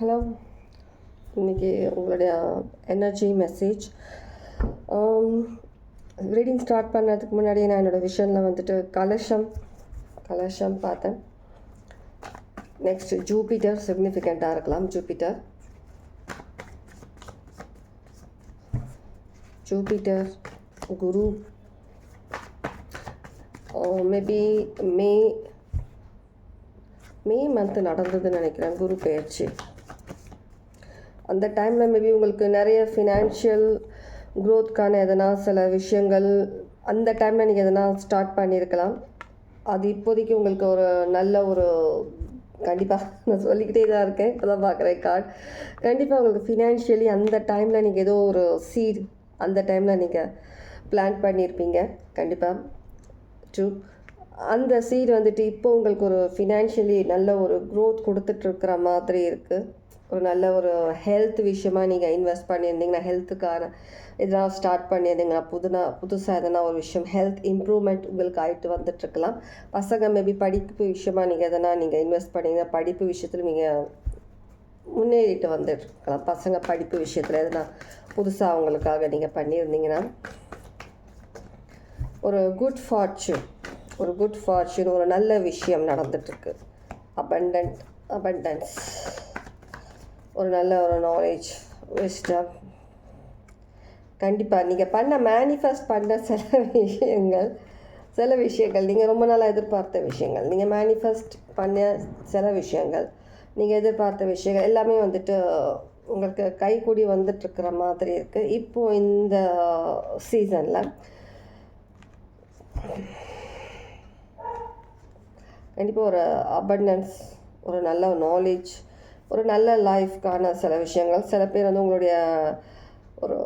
Hello. இன்றைக்கி உங்களுடைய energy message reading start பண்ணதுக்கு முன்னாடி நான் என்னோடய விஷனில் வந்துட்டு கலஷம் கலஷம் பார்த்தேன். நெக்ஸ்ட் ஜூபிட்டர் சிக்னிஃபிகண்ட்டாக இருக்கலாம் ஜூபிட்டர் ஜூபிட்டர் குரு. மேபி மே மே மந்த் நடந்ததுன்னு நினைக்கிறேன் குரு பெயர்ச்சி. அந்த டைமில் மேபி உங்களுக்கு நிறைய ஃபினான்ஷியல் க்ரோத்க்கான எதனா சில விஷயங்கள் அந்த டைமில் நீங்கள் எதனா ஸ்டார்ட் பண்ணியிருக்கலாம் அது இப்போதைக்கு உங்களுக்கு ஒரு நல்ல ஒரு கண்டிப்பாக நான் சொல்லிக்கிட்டே தான் இருக்கேன். இப்போ தான் பார்க்குறேன் கார்டு கண்டிப்பாக உங்களுக்கு ஃபினான்ஷியலி அந்த டைமில் நீங்கள் ஏதோ ஒரு சீட் அந்த டைமில் நீங்கள் பிளான் பண்ணியிருப்பீங்க கண்டிப்பாக ட்ரூ அந்த சீட் வந்துட்டு இப்போ உங்களுக்கு ஒரு ஃபினான்ஷியலி நல்ல ஒரு க்ரோத் கொடுத்துட்ருக்குற மாதிரி இருக்குது ஒரு நல்ல ஒரு ஹெல்த் விஷயமா நீங்கள் இன்வெஸ்ட் பண்ணியிருந்தீங்கன்னா ஹெல்த்துக்கான இதெல்லாம் ஸ்டார்ட் பண்ணியிருந்தீங்கன்னா புதுனா புதுசாக எதனா ஒரு விஷயம் ஹெல்த் இம்ப்ரூவ்மெண்ட் உங்களுக்கு ஆகிட்டு வந்துட்டுருக்கலாம். பசங்க மேபி படிப்பு விஷயமா நீங்கள் எதனா நீங்கள் இன்வெஸ்ட் பண்ணிங்கன்னா படிப்பு விஷயத்தில் நீங்கள் முன்னேறிட்டு வந்துட்டுருக்கலாம். பசங்க படிப்பு விஷயத்தில் எதனா புதுசாக அவங்களுக்காக நீங்கள் பண்ணியிருந்தீங்கன்னா ஒரு குட் ஃபார்ச்சூன் ஒரு குட் ஃபார்ச்சூன் ஒரு நல்ல விஷயம் நடந்துட்டுருக்கு. அபண்டன்ட் அபண்டன்ஸ் ஒரு நல்ல ஒரு நாலேஜ் விஸ்டம் கண்டிப்பாக நீங்கள் பண்ண மேனிஃபெஸ்ட் பண்ண சில விஷயங்கள் சில விஷயங்கள் நீங்கள் ரொம்ப நாளாக எதிர்பார்த்த விஷயங்கள் நீங்கள் மேனிஃபெஸ்ட் பண்ண சில விஷயங்கள் நீங்கள் எதிர்பார்த்த விஷயங்கள் எல்லாமே வந்துட்டு உங்களுக்கு கைக்கூடி வந்துட்டுருக்கிற மாதிரி இருக்குது இப்போது இந்த சீசனில் கண்டிப்பாக ஒரு அபண்டன்ஸ் ஒரு நல்ல நாலேஜ் ஒரு நல்ல லைஃப்க்கான சில விஷயங்கள். சில பேர் வந்து உங்களுடைய ஒரு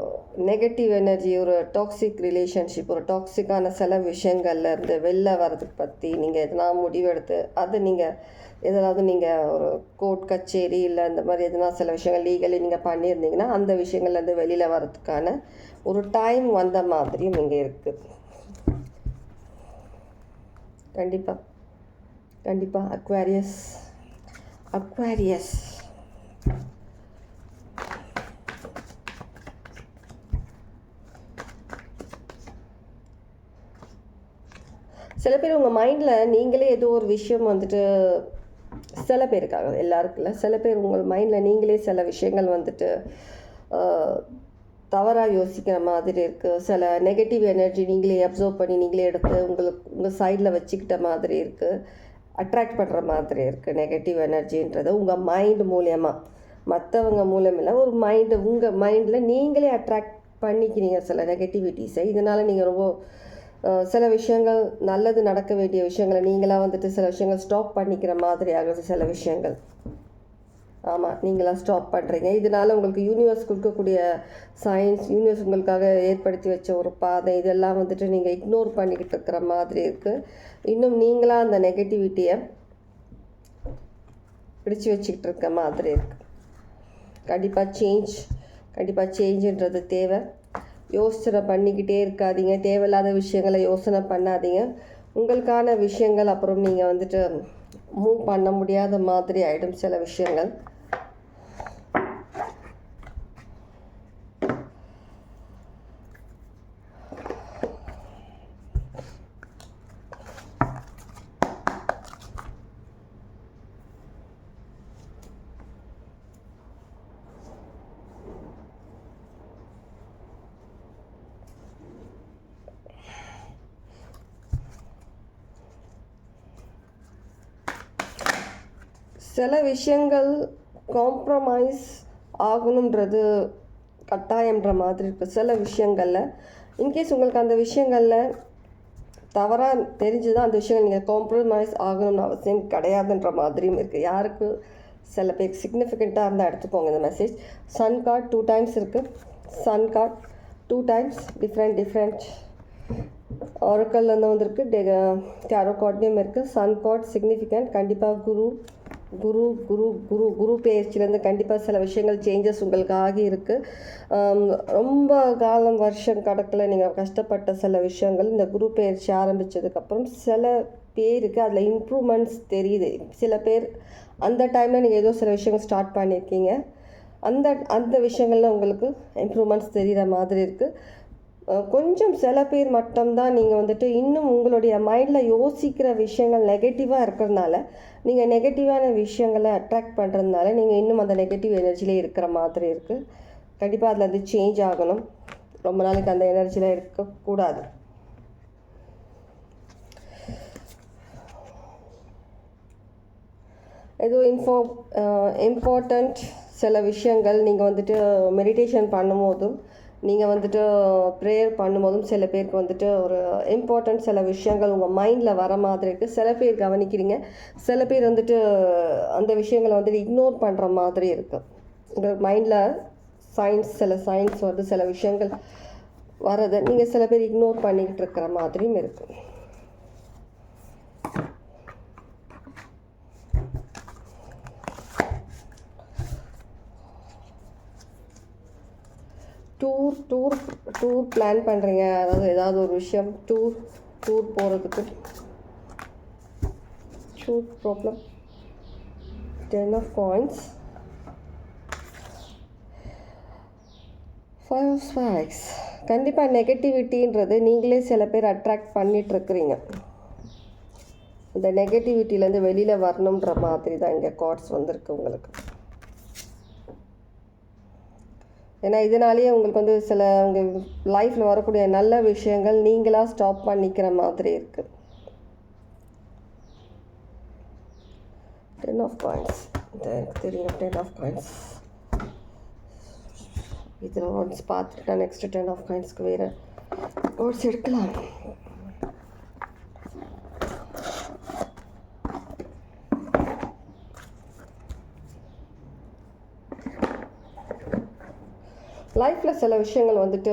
நெகட்டிவ் எனர்ஜி ஒரு டாக்ஸிக் ரிலேஷன்ஷிப் ஒரு டாக்ஸிக்கான சில விஷயங்கள்லேருந்து வெளில வர்றதுக்கு பற்றி நீங்கள் எதனா முடிவெடுத்து அது நீங்கள் எதாவது நீங்கள் ஒரு கோர்ட் கச்சேரி இல்லை இந்த மாதிரி எதனா சில விஷயங்கள் லீகலி நீங்கள் பண்ணியிருந்தீங்கன்னா அந்த விஷயங்கள்லேருந்து வெளியில் வர்றதுக்கான ஒரு டைம் வந்த மாதிரியும் இங்கே இருக்குது கண்டிப்பாக கண்டிப்பாக அக்வாரியஸ் அக்வாரியஸ் சில பேர் உங்கள் மைண்டில் நீங்களே ஏதோ ஒரு விஷயம் வந்துட்டு சில பேருக்காக எல்லாருக்குல்ல சில பேர் உங்கள் மைண்டில் நீங்களே சில விஷயங்கள் வந்துட்டு தவறாக யோசிக்கிற மாதிரி இருக்குது சில நெகட்டிவ் எனர்ஜி நீங்களே அப்சர்வ் பண்ணி நீங்களே எடுத்து உங்களுக்கு உங்கள் சைடில் வச்சுக்கிட்ட மாதிரி இருக்குது அட்ராக்ட் பண்ணுற மாதிரி இருக்குது நெகட்டிவ் எனர்ஜின்றது உங்கள் மைண்டு மூலியமாக மற்றவங்க மூலமில்லை ஒரு மைண்டு உங்கள் மைண்டில் நீங்களே அட்ராக்ட் பண்ணிக்கிறீங்க சில நெகட்டிவிட்டிஸை இதனால் நீங்கள் ரொம்ப சில விஷயங்கள் நல்லது நடக்க வேண்டிய விஷயங்களை நீங்களாக வந்துட்டு சில விஷயங்கள் ஸ்டாப் பண்ணிக்கிற மாதிரி ஆகுது சில விஷயங்கள். ஆமாம் நீங்களாம் ஸ்டாப் பண்ணுறீங்க இதனால் உங்களுக்கு யூனிவர்ஸ் கொடுக்கக்கூடிய சயின்ஸ் யூனிவர்ஸ் உங்களுக்காக ஏற்படுத்தி வச்ச ஒரு பாதை இதெல்லாம் வந்துட்டு நீங்கள் இக்னோர் பண்ணிக்கிட்டு இருக்கிற மாதிரி இருக்குது இன்னும் நீங்களாக அந்த நெகட்டிவிட்டியை பிடிச்சி வச்சுக்கிட்டு இருக்க மாதிரி இருக்குது கண்டிப்பாக சேஞ்ச் கண்டிப்பாக சேஞ்சுன்றது தேவை. யோசனை பண்ணிக்கிட்டே இருக்காதீங்க. தேவையில்லாத விஷயங்களை யோசனை பண்ணாதீங்க. உங்களுக்கான விஷயங்கள் அப்புறம் நீங்கள் வந்துட்டு மூவ் பண்ண முடியாத மாதிரி ஆகிடும் சில விஷயங்கள். சில விஷயங்கள் காம்ப்ரமைஸ் ஆகணுன்றது கட்டாயன்ற மாதிரி இருக்குது சில விஷயங்களில். இன்கேஸ் உங்களுக்கு அந்த விஷயங்களில் தவறாக தெரிஞ்சு தான் அந்த விஷயங்கள் நீங்கள் காம்ப்ரமைஸ் ஆகணும்னு அவசியம் கிடையாதுன்ற மாதிரியும் இருக்குது யாருக்கு? சில பேர் சிக்னிஃபிகண்ட்டாக இருந்தால் எடுத்துக்கோங்க இந்த message sun card two times இருக்குது sun card two times different different ஆரோக்கல்லேருந்து வந்திருக்கு. டெ டேரோ கார்ட்லேயும் இருக்குது சன் கார்ட் சிக்னிஃபிகண்ட் கண்டிப்பாக குரு குரு குரு குரு குரு பயிற்சியிலேருந்து கண்டிப்பாக சில விஷயங்கள் சேஞ்சஸ் உங்களுக்கு ஆகி இருக்குது ரொம்ப காலம் வருஷம் கணக்கில் நீங்கள் கஷ்டப்பட்ட சில விஷயங்கள் இந்த குரு பயிற்சி ஆரம்பித்ததுக்கப்புறம் சில பேருக்கு அதில் இம்ப்ரூவ்மெண்ட்ஸ் தெரியுது. சில பேர் அந்த டைமில் நீங்கள் ஏதோ சில விஷயங்கள் ஸ்டார்ட் பண்ணியிருக்கீங்க அந்த அந்த விஷயங்களில் உங்களுக்கு இம்ப்ரூவ்மெண்ட்ஸ் தெரிகிற மாதிரி இருக்குது கொஞ்சம் சில பேர் மட்டும்தான் நீங்கள் வந்துட்டு இன்னும் உங்களுடைய மைண்டில் யோசிக்கிற விஷயங்கள் நெகட்டிவாக இருக்கிறதுனால நீங்கள் நெகட்டிவான விஷயங்களை அட்ராக்ட் பண்ணுறதுனால நீங்கள் இன்னும் அந்த நெகட்டிவ் எனர்ஜிலே இருக்கிற மாதிரி இருக்குது கண்டிப்பாக அதில் வந்து சேஞ்ச் ஆகணும். ரொம்ப நாளைக்கு அந்த எனர்ஜியில் இருக்கக்கூடாது ஏதோ இன்ஃபோ இம்பார்ட்டண்ட் சில விஷயங்கள் நீங்கள் வந்துட்டு மெடிடேஷன் பண்ணும்போதும் நீங்கள் வந்துட்டு ப்ரேயர் பண்ணும்போதும் சில பேருக்கு வந்துட்டு ஒரு இம்பார்ட்டண்ட் சில விஷயங்கள் உங்கள் மைண்டில் வர மாதிரி இருக்குது சில பேர் கவனிக்கிறீங்க. சில பேர் வந்துட்டு அந்த விஷயங்களை வந்துட்டு இக்னோர் பண்ணுற மாதிரி இருக்குது உங்கள் மைண்டில் சயின்ஸ் சில சயின்ஸ் வந்து சில விஷயங்கள் வரதை நீங்கள் சில பேர் இக்னோர் பண்ணிக்கிட்டு இருக்கிற மாதிரியும் இருக்குது டூர் டூர் டூர் பிளான் பண்ணுறீங்க அதாவது ஏதாவது ஒரு விஷயம் டூர் டூர் போகிறதுக்கு tour problem ten of coins five of spades கண்டிப்பாக நெகட்டிவிட்டின்றது நீங்களே சில பேர் அட்ராக்ட் பண்ணிகிட்ருக்குறீங்க இந்த நெகட்டிவிட்டிலேருந்து வெளியில் வரணுன்ற மாதிரி தான் இங்கே கார்ட்ஸ் வந்திருக்கு உங்களுக்கு. ஏன்னா இதனாலேயே உங்களுக்கு வந்து சில உங்கள் லைஃப்பில் வரக்கூடிய நல்ல விஷயங்கள் நீங்களாக ஸ்டாப் பண்ணிக்கிற மாதிரி இருக்குது டென் ஆஃப் காயின்ஸ் எனக்கு தெரியும் டென் ஆஃப் காயின்ஸ் இதில் ஒன்ஸ் பார்த்துட்டு நெக்ஸ்ட்டு டென் ஆஃப் காயின்ஸ்க்கு வேறு ஓட்ஸ் எடுக்கலாம். லைஃப்பில் சில விஷயங்கள் வந்துட்டு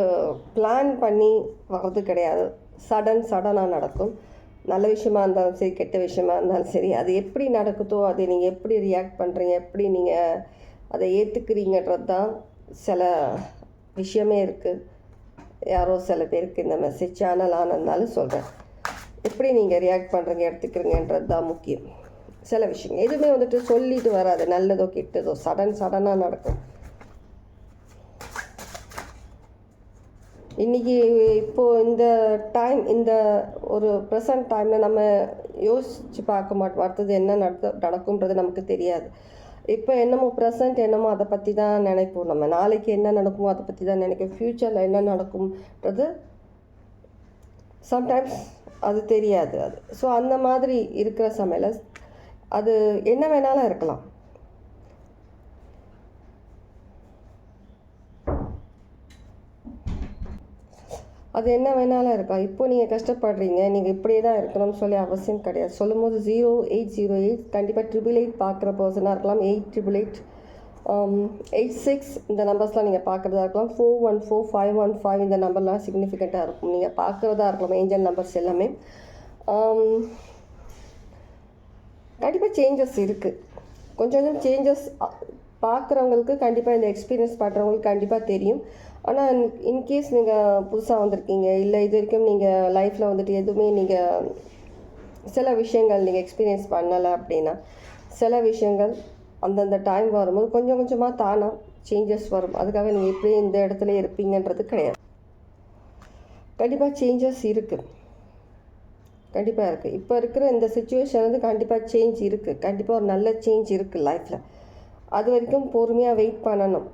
பிளான் பண்ணி வர்றது கிடையாது. சடன் சடனாக நடக்கும். நல்ல விஷயமா இருந்தாலும் சரி கெட்ட விஷயமா இருந்தாலும் சரி அது எப்படி நடக்குதோ அதை நீங்கள் எப்படி ரியாக்ட் பண்ணுறீங்க எப்படி நீங்கள் அதை ஏற்றுக்கிறீங்கன்றது தான் சில விஷயமே இருக்குது யாரோ சில பேருக்கு இந்த மெசேஜ் சேனல் ஆனதுனாலும் சொல்கிறேன் எப்படி நீங்கள் ரியாக்ட் பண்ணுறீங்க எடுத்துக்கிறீங்கன்றது தான் முக்கியம். சில விஷயங்கள் எதுவுமே வந்துட்டு சொல்லிட்டு வராது. நல்லதோ கெட்டதோ சடன் சடனாக நடக்கும். இன்றைக்கி இப்போது இந்த டைம் இந்த ஒரு ப்ரெசன்ட் டைமில் நம்ம யோசித்து பார்க்க மாட்டோம் அடுத்தது என்ன நடத்த நடக்கும்ன்றது நமக்கு தெரியாது. இப்போ என்னமோ ப்ரெசன்ட் என்னமோ அதை பற்றி தான் நினைப்போம் நம்ம. நாளைக்கு என்ன நடக்குமோ அதை பற்றி தான் நினைக்கும். ஃப்யூச்சரில் என்ன நடக்கும்ன்றது சம்டைம்ஸ் அது தெரியாது. அது. ஸோ அந்த மாதிரி இருக்கிற சமையல் அது என்ன வேணாலும் இருக்கலாம். அது என்ன வேணாலும் இருக்கலாம் இப்போ நீங்கள் கஷ்டப்படுறீங்க நீங்கள் இப்படியே தான் இருக்கணும்னு சொல்லி அவசியம் கிடையாது. சொல்லும் போது ஜீரோ எயிட் ஜீரோ எயிட் கண்டிப்பாக ட்ரிபிள் எயிட் பார்க்குற பர்சனாக இருக்கலாம். Eight triple eight eight six இந்த நம்பர்ஸ்லாம் நீங்கள் பார்க்குறதா இருக்கலாம். Four one four five one five இந்த நம்பர்லாம் சிக்னிஃபிகண்ட்டாக இருக்கும். நீங்கள் பார்க்குறதா இருக்கலாம். ஏஞ்சல் நம்பர்ஸ் எல்லாமே. Um, கண்டிப்பாக சேஞ்சஸ் இருக்குது கொஞ்சம் கொஞ்சம் சேஞ்சஸ் பார்க்குறவங்களுக்கு கண்டிப்பாக இந்த எக்ஸ்பீரியன்ஸ் பண்ணுறவங்களுக்கு கண்டிப்பாக தெரியும். ஆனால் இன்கேஸ் நீங்கள் புதுசாக வந்திருக்கீங்க இல்லை இது வரைக்கும் நீங்கள் லைஃப்பில் வந்துட்டு எதுவுமே நீங்கள் சில விஷயங்கள் நீங்கள் எக்ஸ்பீரியன்ஸ் பண்ணலை அப்படின்னா சில விஷயங்கள் அந்தந்த டைம் வரும்போது கொஞ்சம் கொஞ்சமாக தானாக சேஞ்சஸ் வரும். அதுக்காக நீங்கள் எப்படி இந்த இடத்துல இருப்பீங்கன்றது கிடையாது. கண்டிப்பாக சேஞ்சஸ் இருக்குது கண்டிப்பாக இருக்குது இப்போ இருக்கிற இந்த சுச்சுவேஷன் வந்து கண்டிப்பாக சேஞ்ச் இருக்குது கண்டிப்பாக ஒரு நல்ல சேஞ்ச் இருக்குது லைஃப்பில் அது வரைக்கும் பொறுமையாக வெயிட் பண்ணணும்.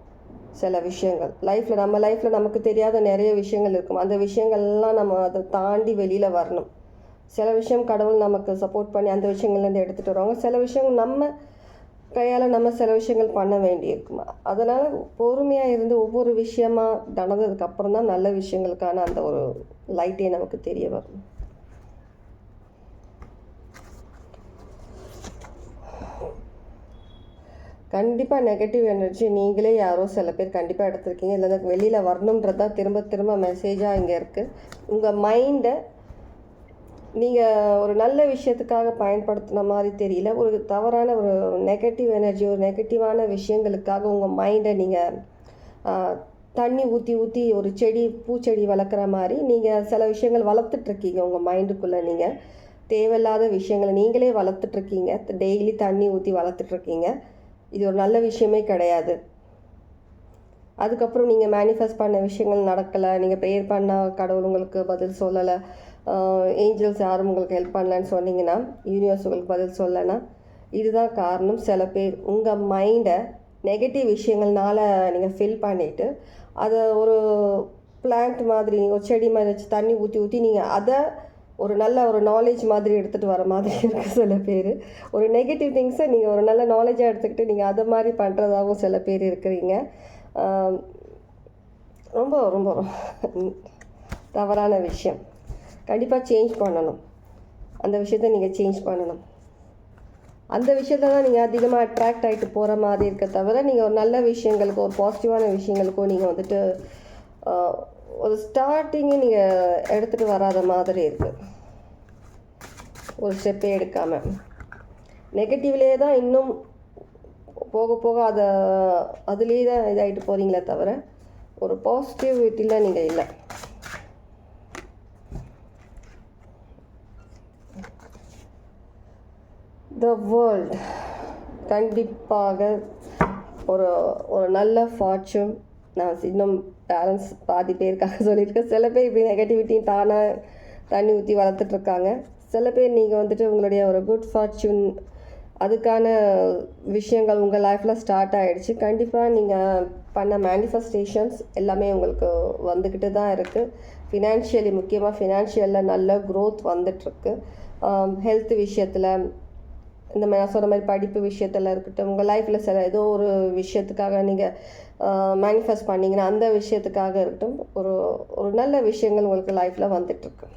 சில விஷயங்கள். லைஃப்பில் நம்ம லைஃப்பில் நமக்கு தெரியாத நிறைய விஷயங்கள் இருக்கும். அந்த விஷயங்கள்லாம் நம்ம அதை தாண்டி வெளியில் வரணும். சில விஷயம் கடவுள் நமக்கு சப்போர்ட் பண்ணி அந்த விஷயங்கள்லேருந்து எடுத்துகிட்டு வருவாங்க. சில விஷயங்கள் நம்ம கையால் நம்ம சில விஷயங்கள் பண்ண வேண்டியிருக்குமா. அதனால் பொறுமையாக இருந்து ஒவ்வொரு விஷயமாக நடந்ததுக்கப்புறம் தான் நல்ல விஷயங்களுக்கான அந்த ஒரு லைட்டே நமக்கு தெரிய வரும். கண்டிப்பாக நெகட்டிவ் எனர்ஜி நீங்களே யாரோ சில பேர் கண்டிப்பாக எடுத்திருக்கீங்க. இல்லை வெளியில் வரணுன்றது தான் திரும்ப திரும்ப மெசேஜாக இங்கே இருக்குது உங்கள் மைண்டை நீங்கள் ஒரு நல்ல விஷயத்துக்காக பயன்படுத்தின மாதிரி தெரியல. ஒரு தவறான ஒரு நெகட்டிவ் எனர்ஜி ஒரு நெகட்டிவான விஷயங்களுக்காக உங்கள் மைண்டை நீங்கள் தண்ணி ஊற்றி ஊற்றி ஒரு செடி பூச்செடி வளர்க்குற மாதிரி நீங்கள் சில விஷயங்கள் வளர்த்துட்ருக்கீங்க உங்கள் மைண்டுக்குள்ளே நீங்கள் தேவையில்லாத விஷயங்களை நீங்களே வளர்த்துட்ருக்கீங்க. டெய்லி தண்ணி ஊற்றி வளர்த்துட்ருக்கீங்க. இது ஒரு நல்ல விஷயமே கிடையாது. அதுக்கப்புறம் நீங்கள் மேனிஃபெஸ்ட் பண்ண விஷயங்கள் நடக்கலை. நீங்கள் ப்ரேயர் பண்ணால் கடவுள் உங்களுக்கு பதில் சொல்லலை. ஏஞ்சல்ஸ் யாரும் உங்களுக்கு ஹெல்ப் பண்ணலன்னு சொன்னீங்கன்னா யூனிவர்ஸ் உங்களுக்கு பதில் சொல்லலைன்னா இதுதான் காரணம். சில பேர் உங்கள் மைண்டை நெகட்டிவ் விஷயங்கள்னால நீங்கள் ஃபில் பண்ணிவிட்டு அதை ஒரு பிளான்ட் மாதிரி ஒரு செடி மாதிரி வச்சு தண்ணி ஊற்றி ஊற்றி நீங்கள் அதை ஒரு நல்ல ஒரு நாலேஜ் மாதிரி எடுத்துகிட்டு வர மாதிரி இருக்குது சில பேர். ஒரு நெகட்டிவ் திங்ஸை நீங்கள் ஒரு நல்ல நாலேஜாக எடுத்துக்கிட்டு நீங்கள் அதை மாதிரி பண்ணுறதாகவும் சில பேர் இருக்கிறீங்க. ரொம்ப ரொம்ப தவறான விஷயம். கண்டிப்பாக சேஞ்ச் பண்ணணும். அந்த விஷயத்த நீங்கள் சேஞ்ச் பண்ணணும். அந்த விஷயத்த தான் நீங்கள் அதிகமாக அட்ராக்ட் ஆகிட்டு போகிற மாதிரி இருக்க தவிர நீங்கள் ஒரு நல்ல விஷயங்களுக்கோ ஒரு பாசிட்டிவான விஷயங்களுக்கோ நீங்கள் வந்துட்டு ஒரு ஸ்டார்டிங்கு நீங்கள் எடுத்துகிட்டு வராத மாதிரி இருக்குது ஒரு ஸ்டெப்பே எடுக்காமல் நெகட்டிவ்லேயே தான் இன்னும் போக போக அதை அதுலேயே தான் இதாகிட்டு போகிறீங்களே தவிர ஒரு பாசிட்டிவிட்டியில் நீங்கள் இல்லை. த வேர்ல்ட் கண்டிப்பாக ஒரு ஒரு நல்ல ஃபார்ச்சூன் நான் இன்னும் பேரண்ட்ஸ் பாதி பேருக்காக சொல்லியிருக்கேன் சில பேர் இப்படி நெகட்டிவிட்டியும் தானாக தண்ணி ஊற்றி வளர்த்துட்ருக்காங்க சில பேர் நீங்கள் வந்துட்டு உங்களுடைய ஒரு குட் ஃபார்ச்சூன் அதுக்கான விஷயங்கள் உங்கள் லைஃப்பில் ஸ்டார்ட் ஆகிடுச்சு கண்டிப்பாக நீங்கள் பண்ண மேனிஃபெஸ்டேஷன்ஸ் எல்லாமே உங்களுக்கு வந்துக்கிட்டு தான் இருக்குது ஃபினான்ஷியலி முக்கியமாக ஃபினான்ஷியலில் நல்ல க்ரோத் வந்துட்டுருக்கு ஹெல்த் விஷயத்தில் இந்த மாதிரி நான் சொன்ன மாதிரி படிப்பு விஷயத்தில் இருக்கட்டும் உங்கள் லைஃப்பில் சில ஏதோ ஒரு விஷயத்துக்காக நீங்கள் மேனிஃபெஸ்ட் பண்ணிங்கன்னா அந்த விஷயத்துக்காக இருக்கட்டும் ஒரு ஒரு நல்ல விஷயங்கள் உங்களுக்கு லைஃப்பில் வந்துட்டுருக்கு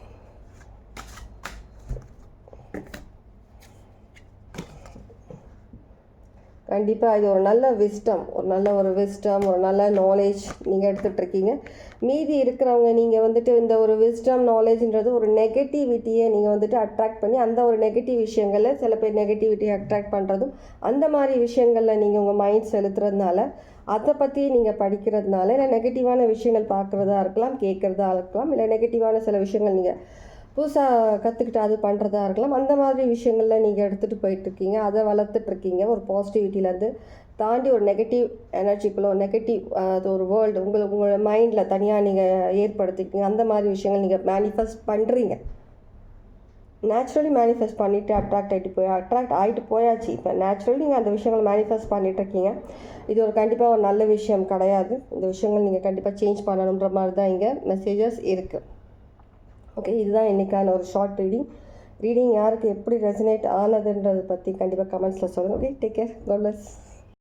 கண்டிப்பாக இது ஒரு நல்ல விஸ்டம் ஒரு நல்ல ஒரு விஸ்டம் ஒரு நல்ல நாலேஜ் நீங்கள் எடுத்துகிட்ருக்கீங்க மீதி இருக்கிறவங்க நீங்கள் வந்துட்டு இந்த ஒரு விஸ்டம் நாலேஜ்ன்றது ஒரு நெகட்டிவிட்டியை நீங்கள் வந்துட்டு அட்ராக்ட் பண்ணி அந்த ஒரு நெகட்டிவ் விஷயங்களில் சில பேர் நெகட்டிவிட்டியை அட்ராக்ட் பண்ணுறதும் அந்த மாதிரி விஷயங்களில் நீங்கள் உங்கள் மைண்ட் செலுத்துறதுனால அதை பற்றி நீங்கள் படிக்கிறதுனால இல்லை நெகட்டிவான விஷயங்கள் பார்க்குறதா இருக்கலாம் கேட்குறதா இருக்கலாம் இல்லை நெகட்டிவான சில விஷயங்கள் நீங்கள் புதுசாக கற்றுக்கிட்டு அது பண்ணுறதா இருக்கலாம். அந்த மாதிரி விஷயங்களில் நீங்கள் எடுத்துகிட்டு போயிட்டுருக்கீங்க. அதை வளர்த்துட்ருக்கீங்க ஒரு பாசிட்டிவிட்டியிலேருந்து தாண்டி ஒரு நெகட்டிவ் எனர்ஜிக்குள்ளே ஒரு நெகட்டிவ் அது ஒரு வேர்ல்டு உங்களுக்கு உங்களோட மைண்டில் தனியாக நீங்கள் ஏற்படுத்திக்கிங்க அந்த மாதிரி விஷயங்கள் நீங்கள் மேனிஃபெஸ்ட் பண்ணுறீங்க நேச்சுரலி மேனிஃபெஸ்ட் பண்ணிவிட்டு அட்ராக்ட் ஆகிட்டு போய் அட்ராக்ட் ஆகிட்டு போயாச்சு. இப்போ நேச்சுரலி நீங்கள் அந்த விஷயங்கள் மேனிஃபெஸ்ட் பண்ணிகிட்ருக்கீங்க இருக்கீங்க இது ஒரு கண்டிப்பாக ஒரு நல்ல விஷயம் கிடையாது. இந்த விஷயங்கள் நீங்கள் கண்டிப்பாக சேஞ்ச் பண்ணணுன்ற மாதிரி தான் இங்கே மெசேஜஸ் இருக்குது ஓகே இதுதான் இன்றைக்கான ஒரு ஷார்ட் ரீடிங் ரீடிங் யாருக்கு எப்படி ரெசனேட் ஆனதுன்றது பற்றி கண்டிப்பாக கமெண்ட்ஸில் சொல்லுங்கள் ஓகே டேக் கேர் காட்